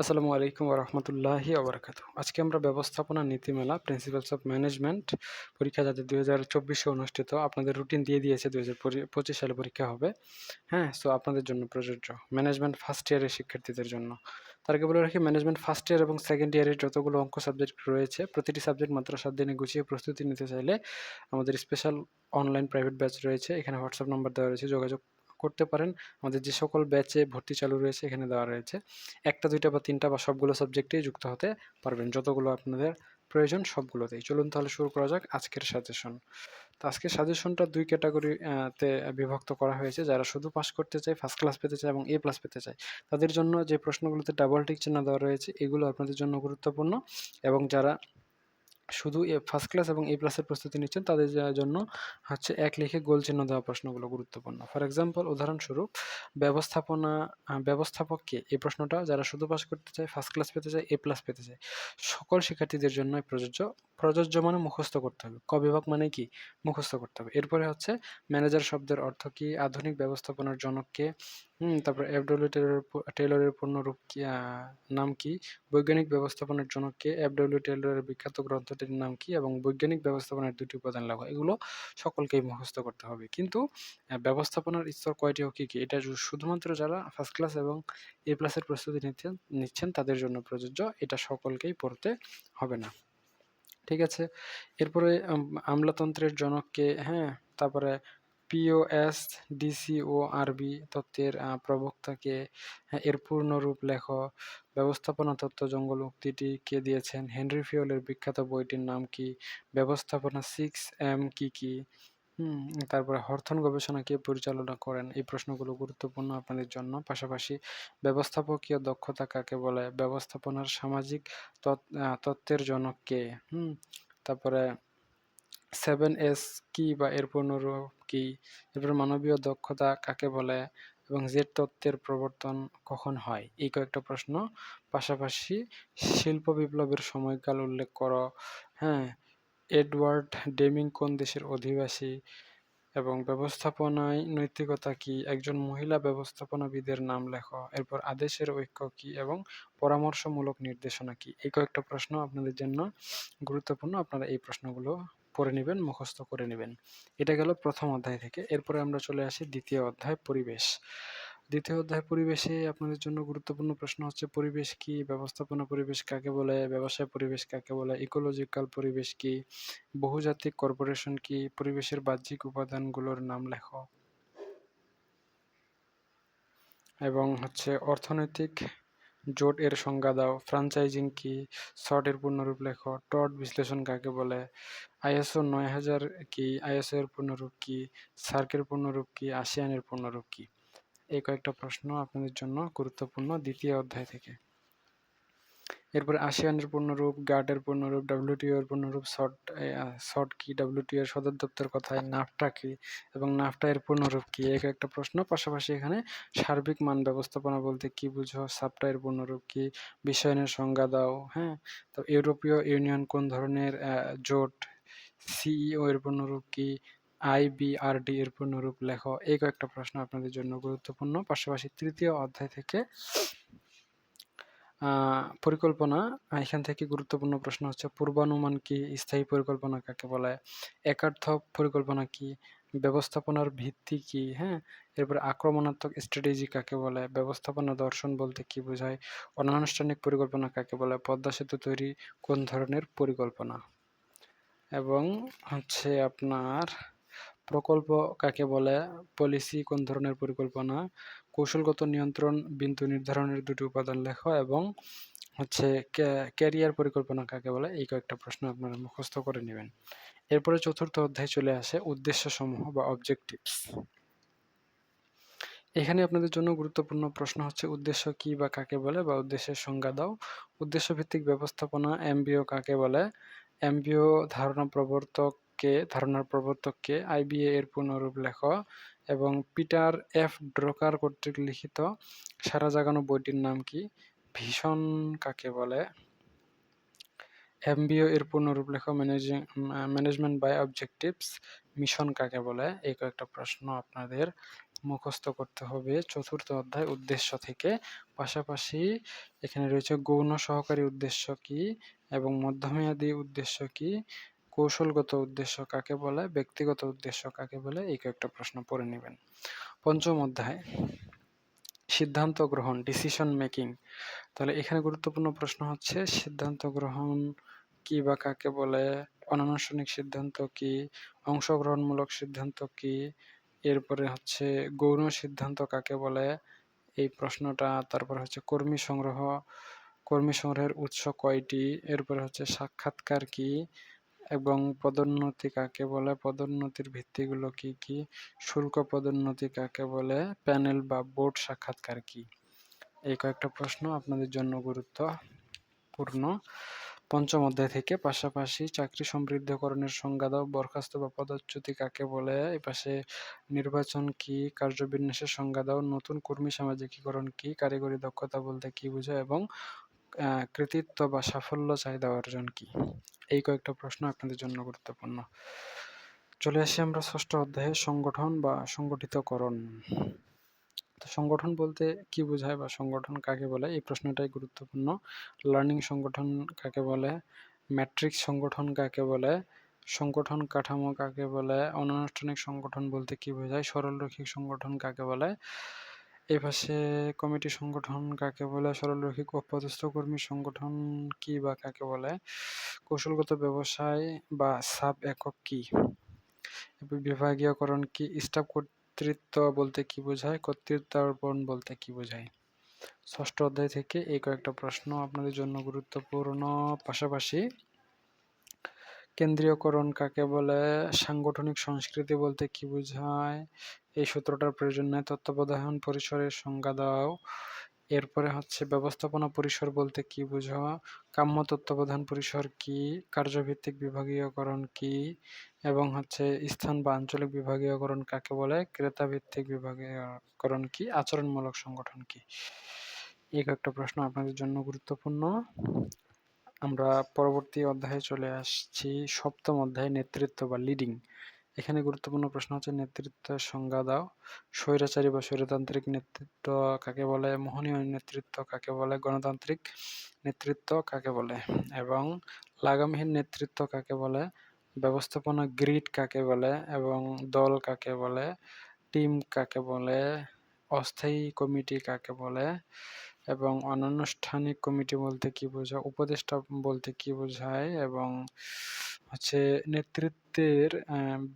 আসসালামু আলাইকুম রহমতুল্লাহি আবরাকাতু আজকে আমরা ব্যবস্থাপনা নীতিমেলা প্রিন্সিপালস অফ ম্যানেজমেন্ট পরীক্ষা যাদের দুই হাজার চব্বিশে অনুষ্ঠিত, আপনাদের রুটিন দিয়ে দিয়েছে দুই হাজার পঁচিশ সালে পরীক্ষা হবে। হ্যাঁ সো আপনাদের জন্য প্রযোজ্য। ম্যানেজমেন্ট ফার্স্ট ইয়ারের শিক্ষার্থীদের জন্য। তার আগে বলে রাখি ম্যানেজমেন্ট ফার্স্ট ইয়ার এবং সেকেন্ড ইয়ারের যতগুলো অঙ্ক সাবজেক্ট রয়েছে, প্রতিটি সাবজেক্ট মাত্র সাত দিনে গুছিয়ে প্রস্তুতি নিতে চাইলে আমাদের স্পেশাল অনলাইন প্রাইভেট ব্যাচ রয়েছে। এখানে হোয়াটসঅ্যাপ নাম্বার দেওয়া রয়েছে, যোগাযোগ করতে পারেন। আমাদের যে সকল ব্যাচে ভর্তি চালু রয়েছে, এখানে দেওয়া রয়েছে। একটা, দুইটা বা তিনটা বা সবগুলো সাবজেক্টেই যুক্ত হতে পারবেন। যতগুলো আপনাদের প্রয়োজন সবগুলোতেই। চলুন তাহলে শুরু করা যাক আজকের সাজেশন তো আজকের সাজেশনটা দুই ক্যাটাগরিতে বিভক্ত করা হয়েছে। যারা শুধু পাস করতে চায় ফার্স্ট ক্লাস পেতে চায় এবং এ প্লাস পেতে চায়, তাদের জন্য যে প্রশ্নগুলোতে ডাবল টিক চিহ্ন দেওয়া রয়েছে, এগুলো আপনাদের জন্য গুরুত্বপূর্ণ। এবং যারা শুধু এ ফার্স্ট ক্লাস এবং এ প্লাসের প্রস্তুতি নিচ্ছেন, তাদের জন্য হচ্ছে এক লিখে গোল চিহ্ন দেওয়া প্রশ্নগুলো গুরুত্বপূর্ণ। ফর এক্সাম্পল উদাহরণস্বরূপ, ব্যবস্থাপনা ব্যবস্থাপককে এই প্রশ্নটা যারা শুধু পাস করতে চায় ফার্স্ট ক্লাস পেতে চায় এ প্লাস পেতে চায়, সকল শিক্ষার্থীদের জন্য প্রযোজ্য। প্রযোজ্য মানে মুখস্থ করতে হবে। ক বিভাগ মানে কি? মুখস্থ করতে হবে। এরপরে হচ্ছে ম্যানেজার শব্দের অর্থ কি? আধুনিক ব্যবস্থাপনার জনককে হুম, তারপর এফডব্লিউ টেলরের টেলরের পূর্ণরূপ কি নাম কি? বৈজ্ঞানিক ব্যবস্থাপনার জনককে এফডব্লিউ টেলরের বিখ্যাত গ্রন্থটির নাম কি? এবং বৈজ্ঞানিক ব্যবস্থাপনার দুটি উপাদান লেখা এগুলো সকলকেই মুখস্থ করতে হবে। কিন্তু ব্যবস্থাপনার স্তর কয়টি ও কী কী? এটা শুধুমাত্র যারা ফার্স্ট ক্লাস এবং এ প্লাসের প্রস্তুতি নিচ্ছেন নিচ্ছেন, তাদের জন্য প্রযোজ্য। এটা সকলকেই পড়তে হবে না। ঠিক আছে? এরপরে আমলাতন্ত্রের জনককে হ্যাঁ তারপরে পিওএস ডিসি ও আরবি তত্ত্বের প্রবক্তাকে হ্যাঁ, এর পূর্ণরূপ লেখ ব্যবস্থাপনা তত্ত্ব জঙ্গল উক্তিটি কে দিয়েছেন হেনরি ফিওলের বিখ্যাত বইটির নাম কি? ব্যবস্থাপনা সিক্স এম কি কি? তারপরে হর্থন গবেষণা কে পরিচালনা করেন? এই প্রশ্নগুলো গুরুত্বপূর্ণ আপনাদের জন্য। পাশাপাশি ব্যবস্থাপকীয় দক্ষতা কাকে বলে? ব্যবস্থাপনার সামাজিক তত্ত্বের জনক কে? হুম তারপরে সেভেন এস কি বা এর পূর্ণরূপ কি? এরপর মানবীয় দক্ষতা কাকে বলে এবং জেড তত্ত্বের প্রবর্তন কখন হয়? এই কয়েকটা প্রশ্ন। পাশাপাশি শিল্প বিপ্লবের সময়কাল উল্লেখ করো। হ্যাঁ এডওয়ার্ড ডেমিং কোন দেশের অধিবাসী? এবং ব্যবস্থাপনায় নৈতিকতা কি? একজন মহিলা ব্যবস্থাপনাবিদের নাম লেখো। এরপর আদেশের ঐক্য কি? এবং পরামর্শমূলক নির্দেশনা কি? এই কয়েকটা প্রশ্ন আপনাদের জন্য গুরুত্বপূর্ণ। আপনারা এই প্রশ্নগুলো পড়ে নেবেন, মুখস্থ করে নেবেন। এটা গেল প্রথম অধ্যায় থেকে। এরপরে আমরা চলে আসি দ্বিতীয় অধ্যায়, পরিবেশ। দ্বিতীয় অধ্যায়, পরিবেশে আপনাদের জন্য গুরুত্বপূর্ণ প্রশ্ন হচ্ছে, পরিবেশ কি? ব্যবস্থাপনা পরিবেশ কাকে বলে? ব্যবসায় পরিবেশ কাকে বলে? ইকোলজিক্যাল পরিবেশ কি? বহুজাতিক কর্পোরেশন কি? পরিবেশের বাহ্যিক উপাদানগুলোর নাম লেখো। এবং হচ্ছে অর্থনৈতিক জোট এর সংজ্ঞা দাও। ফ্রাঞ্চাইজিং কি? শর্ট এর পূর্ণরূপ লেখো। টট বিশ্লেষণ কাকে বলে? আইএসও নয় হাজার কি? আইএসও এর পূর্ণরূপ কি? সার্কের পূর্ণরূপ কি? আসিয়ানের পূর্ণরূপ কি? এই কয়েকটা প্রশ্ন আপনাদের জন্য গুরুত্বপূর্ণ দ্বিতীয় অধ্যায় থেকে। এরপরে আসিয়ানের পূর্ণরূপ, গার্ডের পূর্ণরূপ, ডাব্লিউটিও এর পূর্ণরূপ শর্ট শর্ট কি, ডাব্লিউটিও এর সদর দপ্তর কথায়, নাফটা কি এবং নাফটা এর পূর্ণরূপ কি, এক একটা প্রশ্ন। পাশাপাশি এখানে সার্বিক মান ব্যবস্থাপনা বলতে কি বুঝো সাবটা এর পূর্ণরূপ কি বিশ্বায়নের সংজ্ঞা দাও হ্যাঁ? তো ইউরোপীয় ইউনিয়ন কোন ধরনের জোট, সিইও এর পূর্ণরূপ কি, আইবিআরডি এর পূর্ণরূপ লেখো, এই কয়েকটা প্রশ্ন আপনাদের জন্য গুরুত্বপূর্ণ। পাশাপাশি তৃতীয় অধ্যায় থেকে পরিকল্পনা এখান থেকে গুরুত্বপূর্ণ প্রশ্ন হচ্ছে, পূর্বানুমান কি, স্থায়ী পরিকল্পনা কাকে বলে একার্থ পরিকল্পনা কি, ব্যবস্থাপনার ভিত্তি কি হ্যাঁ? এরপরে আক্রমণাত্মক স্ট্র্যাটেজি কাকে বলে, ব্যবস্থাপনা দর্শন বলতে কি বোঝায়, অনানুষ্ঠানিক পরিকল্পনা কাকে বলে, পদ্মা সেতু তৈরি কোন ধরনের পরিকল্পনা? এবং হচ্ছে আপনার প্রকল্প কাকে বলে পলিসি কোন ধরনের পরিকল্পনা কৌশলগত নিয়ন্ত্রণ, বিন্দু নির্ধারণের দুটি উপাদান লেখা এবং হচ্ছে ক্যারিয়ার পরিকল্পনা কাকে বলে? এই কয়েকটা প্রশ্ন আপনারা মুখস্থ করে নেবেন। এরপরে চতুর্থ অধ্যায় চলে আসে উদ্দেশ্য সমূহ বা অবজেক্টিভস এখানে আপনাদের জন্য গুরুত্বপূর্ণ প্রশ্ন হচ্ছে, উদ্দেশ্য কি বা কাকে বলে বা উদ্দেশ্যের সংজ্ঞা দাও। উদ্দেশ্য ভিত্তিক ব্যবস্থাপনা, এমবিও কাকে বলে? এমবিও ধারণা প্রবর্তক কে ধারণার প্রবর্তক কে আইবিএ এর পুনরূপ লেখ। এবং পিটার এফ ড্রকার কর্তৃক লিখিত সারা জাগানো বইটির নাম কি? ভীষণ কাকে বলে? এমবিও এর পূর্ণরূপ লেখ managing management by objectives. Mission কাকে বলে? এই কয়েকটা প্রশ্ন আপনাদের মুখস্থ করতে হবে। চতুর্থ অধ্যায় উদ্দেশ্য থেকে। পাশাপাশি এখানে রয়েছে গৌণ সহকারী উদ্দেশ্য কি এবং মধ্যমেয়াদী উদ্দেশ্য কি? কৌশলগত উদ্দেশ্য কাকে বলে, ব্যক্তিগত উদ্দেশ্য কাকে বলে, এই কয়েকটা প্রশ্ন পড়ে নেবেন। পঞ্চম অধ্যায়, সিদ্ধান্ত গ্রহণ ডিসিশন মেকিং তাহলে এখানে গুরুত্বপূর্ণ প্রশ্ন হচ্ছে, সিদ্ধান্ত গ্রহণ কি বা কাকে বলে, অনানুষ্ঠানিক সিদ্ধান্ত কি, অংশগ্রহণমূলক সিদ্ধান্ত কি, এরপরে হচ্ছে গৌণ সিদ্ধান্ত কাকে বলে, এই প্রশ্নটা, তারপর হচ্ছে কর্মী সংগ্রহ, কর্মী সংগ্রহের উৎস কয়টি, এরপরে হচ্ছে সাক্ষাৎকার কি এবং পদোন্নতি কাকে বলে? পদোন্নতির ভিত্তিগুলো কি কি? শুল্ক পদোন্নতি কাকে বলে? প্যানেল বা বোর্ড সাক্ষাৎকার কি? এই কয়েকটা প্রশ্ন আপনাদের জন্য গুরুত্বপূর্ণ। পঞ্চম অধ্যায় থেকে পাশাপাশি চাকরি সমৃদ্ধকরণের সংজ্ঞা দাও। বরখাস্ত বা পদচ্যুতি কাকে বলে? এই পাশে নির্বাচন কি? কার্যবিন্যাসের সংজ্ঞা দাও। নতুন কর্মী সামাজিকীকরণ কি? কারিগরি দক্ষতা বলতে কি বোঝায়? এবং কৃতিত্ব বা সাফল্য চাহিদা অর্জন কি? এই কয়েকটা প্রশ্ন আপনাদের জন্য গুরুত্বপূর্ণ। চলে আসি আমরা ষষ্ঠ অধ্যায়ে, সংগঠন বা সংগঠিতকরণ। তো সংগঠন বলতে কি বোঝায় বা সংগঠন কাকে বলে? এই প্রশ্নটাই গুরুত্বপূর্ণ। লার্নিং সংগঠন কাকে বলে? ম্যাট্রিক্স সংগঠন কাকে বলে? সংগঠন কাঠামো কাকে বলে? অনানুষ্ঠানিক সংগঠন বলতে কি বোঝায়? সরলরৈখিক সংগঠন কাকে বলে? এ পাশে কমিটি সংগঠন কাকে বলে? সরলরৈখিক পদস্থ কর্মী সংগঠন কি বা কাকে বলে? কৌশলগত ব্যবসায় বা সাব একক কি? বিভাগীয়করণ কি? স্টাফ কর্তৃত্ব বলতে কি বোঝায়? কর্তৃত্বার্পণ বলতে কি বোঝায়? ষষ্ঠ অধ্যায় থেকে এই কয়েকটা প্রশ্ন আপনাদের জন্য গুরুত্বপূর্ণ। পাশাপাশি কেন্দ্রীয়করণ কাকে বলে? সাংগঠনিক সংস্কৃতি বলতে কি বোঝায়? এই সূত্রটার প্রয়োজন নেই তত্ত্বাবধায়ন পরিসরের সংজ্ঞা দাও। এরপরে হচ্ছে ব্যবস্থাপনা পরিসর বলতে কি বুঝো? কাম্য তত্ত্বাবধান পরিসর কি? কার্যভিত্তিক বিভাগীয়করণ কি? এবং হচ্ছে স্থান বা আঞ্চলিক বিভাগীয়করণ কাকে বলে? ক্রেতা ভিত্তিক বিভাগীয়করণ কি? আচরণমূলক সংগঠন কি? এই একটা প্রশ্ন আপনাদের জন্য গুরুত্বপূর্ণ। আমরা পরবর্তী অধ্যায়ে চলে আসছি। সপ্তম অধ্যায় নেতৃত্ব বা লিডিং এখানে গুরুত্বপূর্ণ প্রশ্ন হচ্ছে নেতৃত্বের সংজ্ঞা দাও। স্বৈরাচারী বা স্বৈরতান্ত্রিক নেতৃত্ব কাকে বলে? মোহনীয় নেতৃত্ব কাকে বলে? গণতান্ত্রিক নেতৃত্ব কাকে বলে? এবং লাগামহীন নেতৃত্ব কাকে বলে? ব্যবস্থাপনা গ্রিড কাকে বলে? এবং দল কাকে বলে? টিম কাকে বলে? অস্থায়ী কমিটি কাকে বলে? এবং অনানুষ্ঠানিক কমিটি বলতে কি বোঝায়, উপদেষ্টা বলতে কি বোঝায় এবং হচ্ছে নেতৃত্বের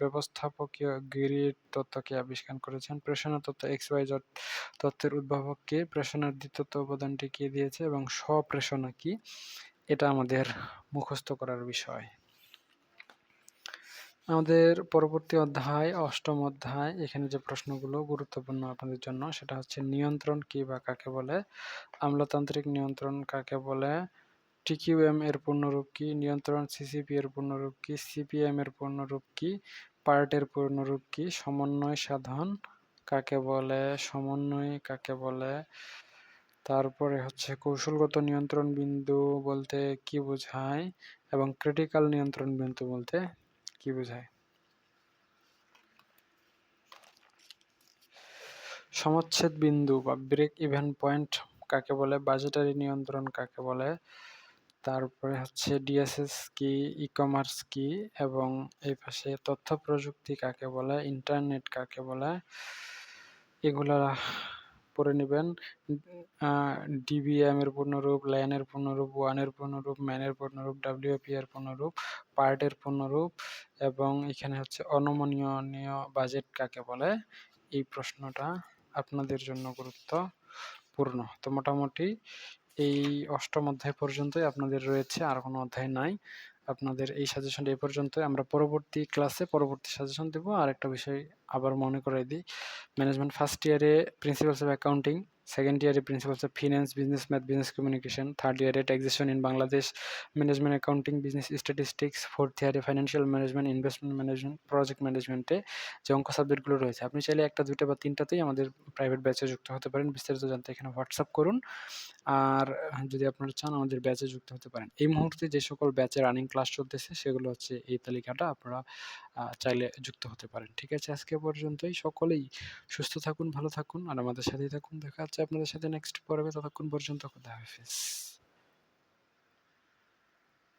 ব্যবস্থাপকীয় গ্রিড তত্ত্বকে আবিষ্কার করেছেন। প্রেষণা তত্ত্ব এক্স ওয়াই জড তত্ত্বের উদ্ভাবককে প্রেষণার দ্বিতীয়ত অবদানটি কে দিয়েছে এবং স্বপ্রেষণা কি? এটা আমাদের মুখস্থ করার বিষয়। আমাদের পরবর্তী অধ্যায়, অষ্টম অধ্যায়, এখানে যে প্রশ্নগুলো গুরুত্বপূর্ণ আপনাদের জন্য, সেটা হচ্ছে নিয়ন্ত্রণ কি বা কাকে বলে? আমলাতান্ত্রিক নিয়ন্ত্রণ কাকে বলে? টিকিউএম এর পূর্ণরূপ কি? নিয়ন্ত্রণ সিসিপি এর পূর্ণরূপ কি? সিপিএম এর পূর্ণরূপ কি? পার্টের পূর্ণরূপ কি? সমন্বয় সাধন কাকে বলে? সমন্বয় কাকে বলে? তারপরে হচ্ছে কৌশলগত নিয়ন্ত্রণ বিন্দু বলতে কি বোঝায়? এবং ক্রিটিক্যাল নিয়ন্ত্রণ বিন্দু বলতে কি বোঝায়? সমচ্ছেদ বিন্দু বা ব্রেক ইভেন পয়েন্ট কাকে বলে? বাজেটারি নিয়ন্ত্রণ কাকে বলে? তারপরে হচ্ছে ডিএসএস কি ই কমার্স কি এবং এই পাশে তথ্য প্রযুক্তি কাকে বলে? ইন্টারনেট কাকে বলে? এগুলা পড়ে নেবেন। ডিবিএম এর পূর্ণরূপ ল্যানের পূর্ণরূপ ওয়ানের পূর্ণরূপ ম্যানের পূর্ণরূপ ডাব্লিউপি এর পূর্ণরূপ পার্টের পূর্ণরূপ এবং এখানে হচ্ছে অনমনীয় বাজেট কাকে বলে? এই প্রশ্নটা আপনাদের জন্য গুরুত্বপূর্ণ। তো মোটামুটি এই অষ্টম অধ্যায় পর্যন্তই আপনাদের রয়েছে, আর কোনো অধ্যায় নাই। আপনাদের এই সাজেশনটা এই পর্যন্ত আমরা পরবর্তী ক্লাসে পরবর্তী সাজেশন দেব। আর একটা বিষয় আবার মনে করে দিই ম্যানেজমেন্ট ফার্স্ট ইয়ারে প্রিন্সিপালস অফ অ্যাকাউন্টিং সেকেন্ড ইয়ারে principles of finance business math business communication third ইয়ারে taxation in Bangladesh management accounting business statistics fourth ইয়ারে financial management investment management project ম্যানেজমেন্টে যে অঙ্ক সাবজেক্টগুলো রয়েছে। আপনি চাইলে একটা, দুইটা বা তিনটাতেই আমাদের প্রাইভেট ব্যাচে যুক্ত হতে পারেন। বিস্তারিত জানতে এখানে হোয়াটসঅ্যাপ করুন। আর যদি আপনারা চান আমাদের ব্যাচে যুক্ত হতে পারেন। এই মুহূর্তে যে সকল ব্যাচে রানিং ক্লাস চলতেছে, সেগুলো হচ্ছে এই তালিকাটা। আপনারা চাইলে যুক্ত হতে পারেন। ঠিক আছে, আজকে পর্যন্তই। সকলেই সুস্থ থাকুন, ভালো থাকুন, আর আমাদের সাথেই থাকুন। দেখা হচ্ছে আপনাদের সাথে নেক্সট পর্বে। ততক্ষণ পর্যন্ত খুদা হাফেজ।